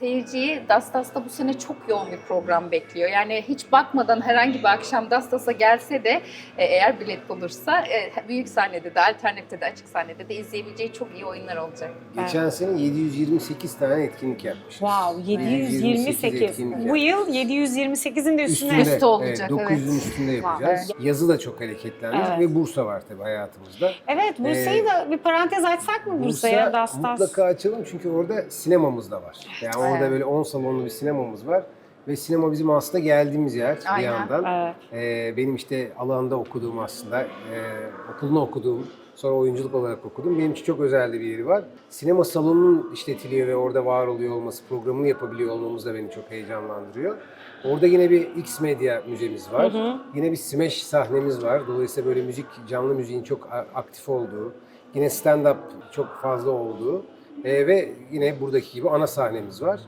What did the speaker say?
seyirciyi Dastas'ta bu sene çok yoğun bir program bekliyor. Yani hiç bakmadan herhangi bir akşam Dastas'a gelse de e, eğer bilet bulursa e, büyük sahnede de, alternatifte de, açık sahnede de izleyebileceği çok iyi oyunlar olacak. Geçen sene 728 tane etkinlik yapmışız. Wow 728. etkinlik Bu yıl 728'in de üstüne. Üstü olacak, evet, 900'ün evet. üstünde yapacağız. Yazı da çok hareketlendik Evet. ve Bursa var tabii hayatımızda. Evet Bursa'yı Ee, da bir parantez açsak mı Bursa'ya? Dastas. mutlaka açalım çünkü orada sinemamız da var. Yani orada Evet. böyle 10 salonlu bir sinemamız var. Ve sinema bizim aslında geldiğimiz yer bir Aynen. yandan. Evet. Ee, benim işte alanda okuduğum aslında, e, okulunu okuduğum, sonra oyunculuk olarak okudum. Benim için çok özel bir yeri var. Sinema salonunun işletiliyor ve orada var oluyor olması, programını yapabiliyor olmamız da beni çok heyecanlandırıyor. Orada yine bir X Media müzemiz var. Yine bir Smash sahnemiz var. Dolayısıyla böyle müzik, canlı müziğin çok aktif olduğu, yine stand-up çok fazla olduğu e, ve yine buradaki gibi ana sahnemiz var.